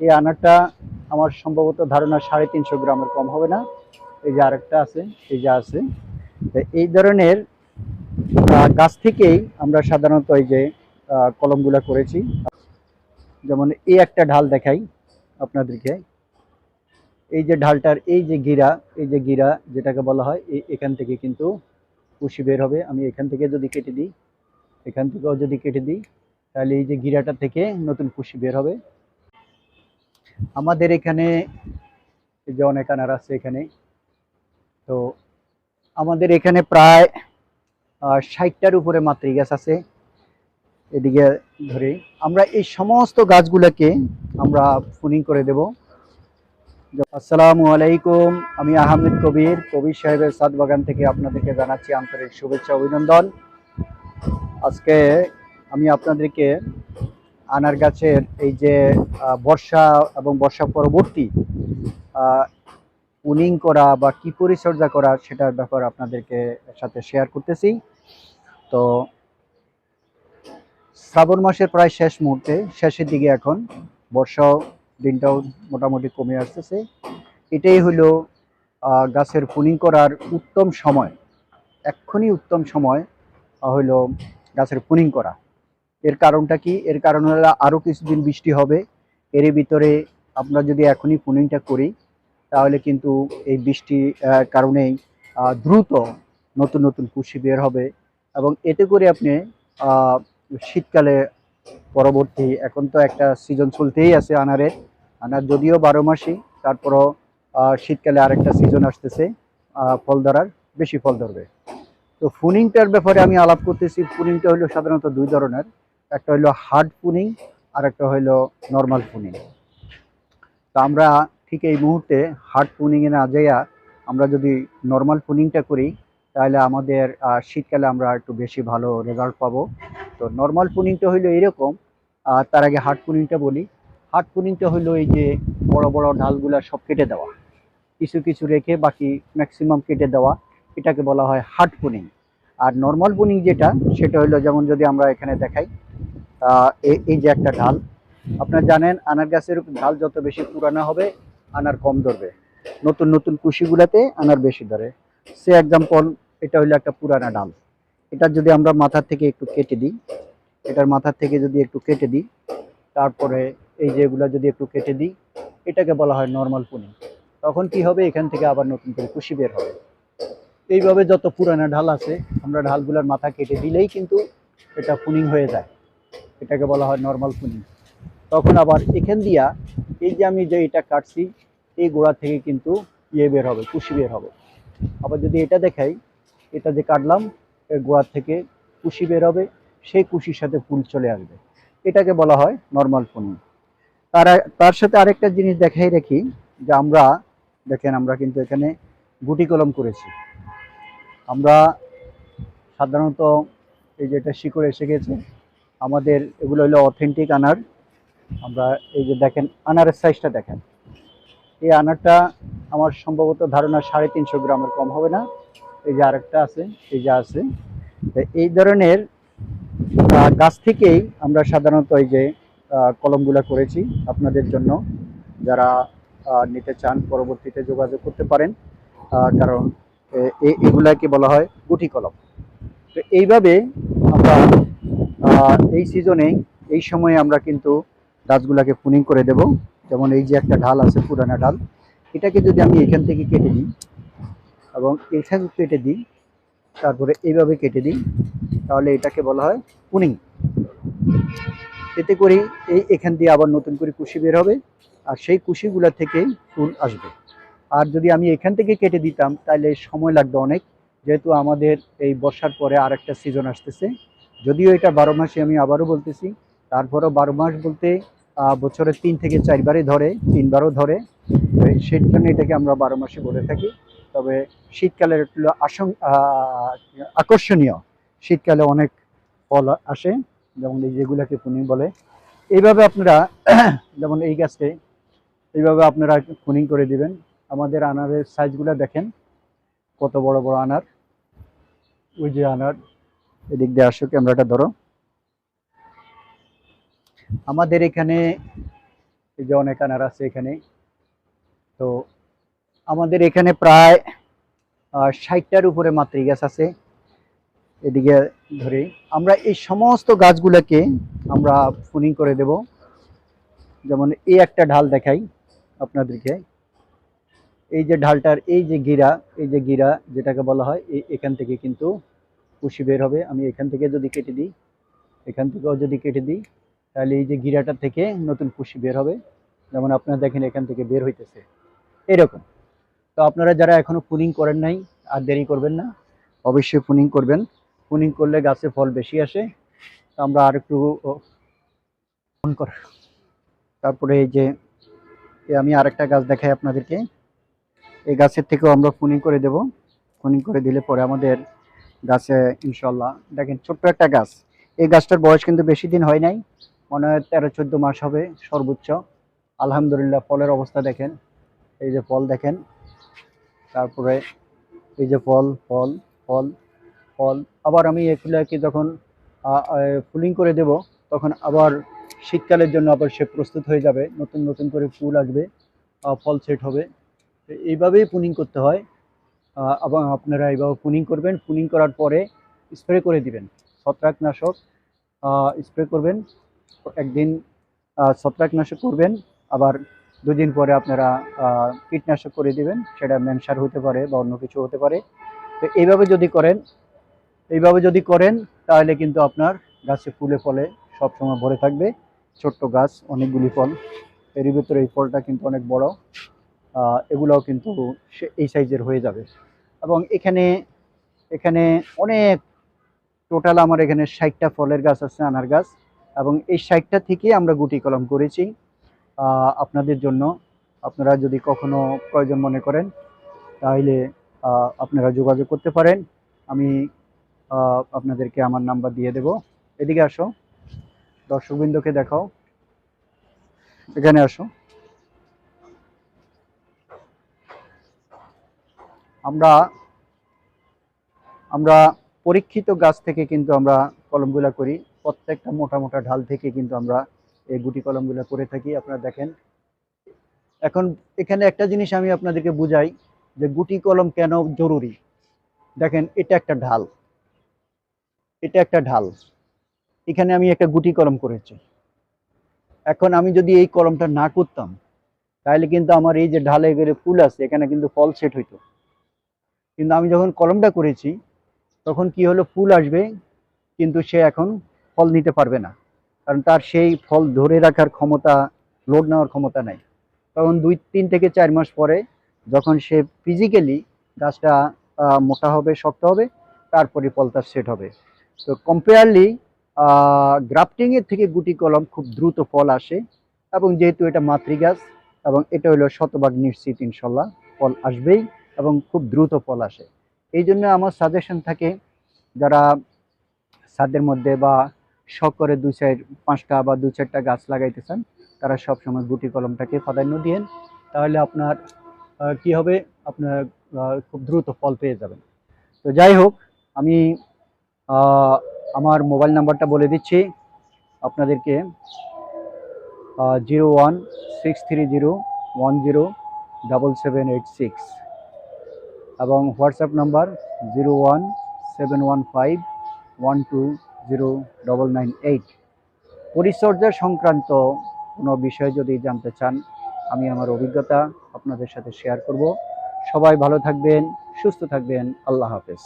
এই আনারটা আমার সম্ভবত ধারণা সাড়ে তিনশো গ্রামের কম হবে না। এই যে আরেকটা আছে, এই যে আছে। এই ধরনের গাছ থেকেই আমরা সাধারণত এই যে কলমগুলা করেছি। যেমন এই একটা ঢাল দেখাই আপনাদেরকে। এই যে ঢালটার এই যে গিরা, এই যে গিরা যেটাকে বলা হয় এই এখান থেকে কিন্তু কুশি বের হবে। আমি এখান থেকে যদি কেটে দিই, এখান থেকেও যদি কেটে দিই, তাহলে এই যে গিরাটা থেকে নতুন কুশি বের হবে। আমাদের এখানে যে অনেক আনার আছে এখানে, তো আমাদের এখানে প্রায় ষাটটার উপরে মাতৃ গাছ আছে, এদিকে ধরে। আমরা এই সমস্ত গাছগুলোকে আমরা ফুনিং করে দেব। আসসালামু আলাইকুম, আমি আহমেদ কবির কবির সাহেবের সাদ বাগান থেকে আপনাদেরকে জানাচ্ছি আন্তরিক শুভেচ্ছা, অভিনন্দন। আজকে আমি আপনাদেরকে আনার গাছের এই যে বর্ষা এবং বর্ষা পরবর্তী পুনিং করা বা কি পরিচর্যা করা সেটার ব্যাপার আপনাদেরকে সাথে শেয়ার করতেছি। তো শ্রাবণ মাসের প্রায় শেষ মুহূর্তে শেষের দিকে এখন বর্ষাও দিনটাও মোটামুটি কমে আসতেছে। এটাই হলো গাছের পুনিং করার উত্তম সময়। এক্ষুনি উত্তম সময় আহ, হলো গাছের পুনিং করা। এর কারণটা কি? এর কারণ হলো আরও কিছুদিন বৃষ্টি হবে। এর ভিতরে আমরা যদি এখনই পুনিংটা করি, তাহলে কিন্তু এই বৃষ্টি কারণেই দ্রুত নতুন নতুন কুশি বের হবে এবং এতে করে আপনি শীতকালে পরবর্তী, এখন তো একটা সিজন চলতেই আছে আনারের আনার যদিও বারো মাসই, তারপরও শীতকালে আরেকটা সিজন আসতেছে ফল ধরার, বেশি ফল ধরবে। তো ফুনিংটার ব্যাপারে আমি আলাপ করতেছি। ফুনিংটা হলো সাধারণত দুই ধরনের। একটা হইল হার্ড পুনিং আর একটা হইল নর্মাল পুনিং তো আমরা ঠিক এই মুহূর্তে হার্ড পুনিংয়ে না যাইয়া আমরা যদি নর্মাল পুনিংটা করি, তাহলে আমাদের শীতকালে আমরা একটু বেশি ভালো রেজাল্ট পাবো। তো নর্মাল পুনিংটা হইল এরকম আর তার আগে হার্ড পুনিংটা বলি। হার্ড পুনিংটা হইল এই যে বড় বড় ঢালগুলা সব কেটে দেওয়া। কিছু কিছু রেখে বাকি ম্যাক্সিমাম কেটে দেওয়া। এটাকে বলা হয় হার্ড পুনিং আর নর্মাল পুনিং যেটা, সেটা হলো যেমন যদি আমরা এখানে দেখাই এই- যে একটা ঢাল, আপনারা জানেন আনার গাছের ঢাল যত বেশি পুরানো হবে, আনার কম ধরবে। নতুন নতুন কুশিগুলাতে আনার বেশি ধরে। সে এক্সাম্পল এটা হলো একটা পুরানা ডাল এটা যদি আমরা মাথার থেকে একটু কেটে দিই, এটার মাথার থেকে যদি একটু কেটে দিই, তারপরে এই যেগুলো যদি একটু কেটে দিই, এটাকে বলা হয় নর্মাল পুনিং। তখন কি হবে? এখান থেকে আবার নতুন করে কুশি বের হবে। এইভাবে যত পুরানা ঢাল আছে, আমরা ঢালগুলোর মাথা কেটে দিলেই কিন্তু এটা পুনিং হয়ে যায়। এটাকে বলা হয় নর্মাল পুনিং তখন আবার এখান দিয়া এই যে আমি যে এটা কাটছি, এই গোড়া থেকে কিন্তু ইয়ে বের হবে, কুশি বের হবে। আবার যদি এটা দেখাই, এটা যে কাটলাম, এর গোড়া থেকে কুশি বের হবে, সেই কুশির সাথে ফুল চলে আসবে। এটাকে বলা হয় নর্মাল পুনিং তার তার সাথে আরেকটা জিনিস দেখাই রাখি, যে আমরা, দেখেন আমরা কিন্তু এখানে গুটি কলম করেছি। আমরা সাধারণত এই যেটা শিকড় এসে গেছে আমাদের এগুলো হলো অথেন্টিক আনার। আমরা এই যে দেখেন, আনারের সাইজটা দেখেন। এই আনারটা আমার সম্ভবত ধারণা সাড়ে তিনশো গ্রামের কম হবে না। এই যে আরেকটা আছে, এই যে আছে। এই ধরনের গাছ থেকেই আমরা সাধারণত এই যে কলমগুলো করেছি আপনাদের জন্য। যারা নিতে চান, পরবর্তীতে যোগাযোগ করতে পারেন। কারণ এগুলাকে বলা হয় গুটি কলম। তো এইভাবে আমরা এই সিজনে এই সময়ে আমরা কিন্তু গাছগুলাকে পুনিং করে দেব। যেমন এই যে একটা ঢাল আছে, পুরানা ঢাল, এটাকে যদি আমি এখান থেকে কেটে দিই এবং এখান কেটে দিই, তারপরে এইভাবে কেটে দিই, তাহলে এটাকে বলা হয় পুনিং এতে করে এই এখান দিয়ে আবার নতুন করে কুশি বের হবে আর সেই কুশিগুলা থেকেই ফুল আসবে। আর যদি আমি এখান থেকে কেটে দিতাম তাহলে সময় লাগবে অনেক, যেহেতু আমাদের এই বর্ষার পরে আর একটা সিজন আসতেছে যদিও এটা বারো মাসে আমি আবারও বলতেছি। তারপরও বারো মাস বলতে বছরের তিন থেকে চারবারই ধরে তিনবারও ধরে। সেই জন্য এটাকে আমরা বারো মাসে বলে থাকি। তবে শীতকালের একটু আহ, আকর্ষণীয়। শীতকালে অনেক ফল আসে যেমন এই যেগুলাকে পুনিং বলে। এইভাবে আপনারা যেমন এই গাছকে এইভাবে আপনারা পুনিং করে দিবেন। আমাদের আনারের সাইজগুলো দেখেন। কত বড় বড় আনার। ওই যে আনার। এদিক দিয়ে আসো ক্যামেরাটা ধরো। আমাদের এখানে এই যে অনেক আনার আছে এখানে। তো আমাদের এখানে প্রায় ষাটটার উপরে মাতৃ গাছ আছে। এদিকে ধরে। আমরা এই সমস্ত গাছগুলোকে আমরা ফুনিং করে দেব। যেমন এই একটা ঢাল দেখাই আপনাদেরকে। এই যে ঢালটার এই যে গিরা, এই যে গিরা যেটাকে বলা হয় এখান থেকে কিন্তু কুশি বের হবে, আমি এখান থেকে যদি কেটে দিই, এখান থেকেও যদি কেটে দিই, তাহলে এই যে গিরাটা থেকে নতুন কুশি বের হবে। যেমন আপনারা দেখেন এখান থেকে বের হইতেছে। এরকম। তো আপনারা যারা এখনও পুনিং করেন নাই, আর দেরি করবেন না, অবশ্যই পুনিং করবেন। পুনিং করলে গাছে ফল বেশি আসে। তো আমরা আর একটু ফোন কর। তারপরে এই যে আমি আরেকটা গাছ দেখাই আপনাদেরকে। এই গাছের থেকেও আমরা পুনিং করে দেব। পুনিং করে দিলে পরে আমাদের গাছে ইনশাল্লাহ দেখেন, ছোট্ট একটা গাছ। এই গাছটার বয়স কিন্তু বেশি দিন হয় নাই। মনে হয় তেরো, চোদ্দ মাস হবে, সর্বোচ্চ। আলহামদুলিল্লাহ, ফলের অবস্থা দেখেন। এই যে ফল দেখেন। তারপরে এই যে ফল ফল ফল ফল। আবার আমি এগুলাকে যখন ফুলিং করে দেব, তখন আবার শীতকালের জন্য আবার সে প্রস্তুত হয়ে যাবে। নতুন নতুন করে ফুল আসবে ফল সেট হবে। এইভাবেই পুনিং করতে হয়। এবং আপনারা এইভাবে পুনিং করবেন। পুনিং করার পরে স্প্রে করে দিবেন। ছত্রাকনাশক স্প্রে করবেন। একদিন ছত্রাকনাশক করবেন। আবার দুদিন পরে আপনারা কীটনাশক করে দিবেন। সেটা ম্যানসার হতে পারে বা অন্য কিছু হতে পারে। তো এইভাবে যদি করেন, এইভাবে যদি করেন, তাহলে কিন্তু আপনার গাছে ফুলে ফলে সবসময় ভরে থাকবে। ছোট্ট গাছ, অনেকগুলি ফল। এর ভিতরে এই ফলটা কিন্তু অনেক বড়। এগুলোও কিন্তু এই সাইজের হয়ে যাবে। এবং এখানে এখানে অনেক টোটাল আমার এখানে ষাটটা ফলের গাছ আছে, আনার গাছ। এবং এই ষাটটা থেকে আমরা গুটি কলম করেছি আপনাদের জন্য। আপনারা যদি কখনো প্রয়োজন মনে করেন, তাহলে আপনারা যোগাযোগ করতে পারেন। আমি আপনাদেরকে আমার নাম্বার দিয়ে দেব। এদিকে আসো। দর্শকবৃন্দকে দেখাও। এখানে আসো। আমরা আমরা পরীক্ষিত গাছ থেকে কিন্তু আমরা কলমগুলা করি। প্রত্যেকটা মোটা মোটা ঢাল থেকে কিন্তু আমরা এই গুটি কলমগুলা করে থাকি, আপনারা দেখেন। এখন এখানে একটা জিনিস আমি আপনাদেরকে বুঝাই, যে গুটি কলম কেন জরুরি? দেখেন, এটা একটা ঢাল। এটা একটা ঢাল। এখানে আমি একটা গুটি কলম করেছি। এখন আমি যদি এই কলমটা না করতাম, তাহলে কিন্তু আমার এই যে ঢালে গেলে ফুল আছে, এখানে কিন্তু ফল সেট হইতো। কিন্তু আমি যখন কলমটা করেছি, তখন কি হলো, ফুল আসবে, কিন্তু সে এখন ফল নিতে পারবে না। কারণ তার সেই ফল ধরে রাখার ক্ষমতা লোড নেওয়ার ক্ষমতা নাই। তখন দুই, তিন থেকে চার মাস পরে যখন সে ফিজিক্যালি গাছটা মোটা হবে, শক্ত হবে তারপরে ফলটা সেট হবে। তো কম্পেয়ারলি গ্রাফটিংয়ের থেকে গুটি কলম খুব দ্রুত ফল আসে এবং যেহেতু এটা মাতৃ গাছ এবং এটা হলো শতভাগ নিশ্চিত ইনশাল্লাহ, ফল আসবেই। এবং খুব দ্রুত ফল আসে। এই জন্য আমার সাজেশন থাকে, যারা ছাদের মধ্যে বা শখ করে দুই চার পাঁচটা বা দু চারটা গাছ লাগাইতে চান তারা সবসময় গুটি কলমটাকে প্রাধান্য দিয়েন। তাহলে আপনার কি হবে? আপনার খুব দ্রুত ফল পেয়ে যাবেন। তো যাই হোক, আমি আমার মোবাইল নাম্বারটা বলে দিচ্ছি। আপনাদেরকে zero one six three zero one zero double seven eight six. এবং WhatsApp number zero one seven one five one two zero double nine eight. পরিচর্যা সংক্রান্ত কোনো বিষয় যদি জানতে চান, আমি আমার অভিজ্ঞতা আপনাদের সাথে শেয়ার করব। সবাই ভালো থাকবেন, সুস্থ থাকবেন। আল্লাহ হাফেজ।